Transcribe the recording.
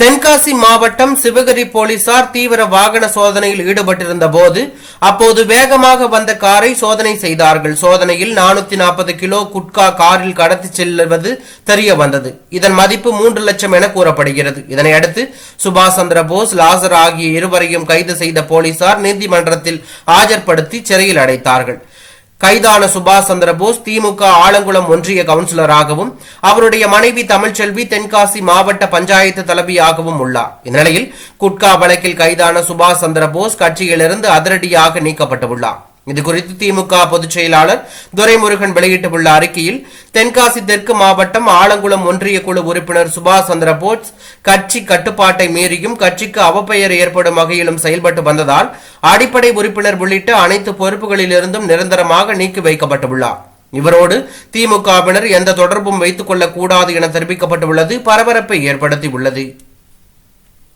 தென்காசி மாவட்டம் சிவகிரி போலீசார் தீவிர வாகன சோதனையில் ஈடுபட்டிருந்த போது அப்போது வேகமாக வந்த காரை சோதனை செய்தார்கள். சோதனையில் நானூத்தி நாற்பது கிலோ குட்கா காரில் கடத்தி செல்வது தெரிய வந்தது. இதன் மதிப்பு மூன்று லட்சம் என கூறப்படுகிறது. இதனையடுத்து சுபாஷ் சந்திர போஸ் லாசர் ஆகிய இருவரையும் கைது செய்த போலீசார் நீதிமன்றத்தில் ஆஜர்படுத்தி சிறையில் அடைத்தார்கள். கைதான சுபாஷ் சந்திரபோஸ் திமுக ஆலங்குளம் ஒன்றிய கவுன்சிலராகவும் அவருடைய மனைவி தமிழ்ச்செல்வி தென்காசி மாவட்ட பஞ்சாயத்து தலைவியாகவும் உள்ளார். இந்நிலையில் குட்கா வழக்கில் கைதான சுபாஷ் சந்திரபோஸ் கட்சியிலிருந்து அதிரடியாக நீக்கப்பட்டுள்ளார் இதுகுறித்து திமுக பொதுச் செயலாளர் துரைமுருகன் வெளியிட்டுள்ள அறிக்கையில் தென்காசி தெற்கு மாவட்டம் ஆலங்குளம் ஒன்றிய குழு உறுப்பினர் சுபாஷ் சந்திர போஸ் கட்சி கட்டுப்பாட்டை மீறியும் கட்சிக்கு அவப்பெயர் ஏற்படும் வகையிலும் செயல்பட்டு வந்ததால் அடிப்படை உறுப்பினர் உள்ளிட்ட அனைத்து பொறுப்புகளிலிருந்தும் நிரந்தரமாக நீக்கி வைக்கப்பட்டுள்ளார். இவரோடு திமுகவினர் எந்த தொடர்பும் வைத்துக் கொள்ளக்கூடாது என தெரிவிக்கப்பட்டுள்ளது பரபரப்பை ஏற்படுத்தியுள்ளது.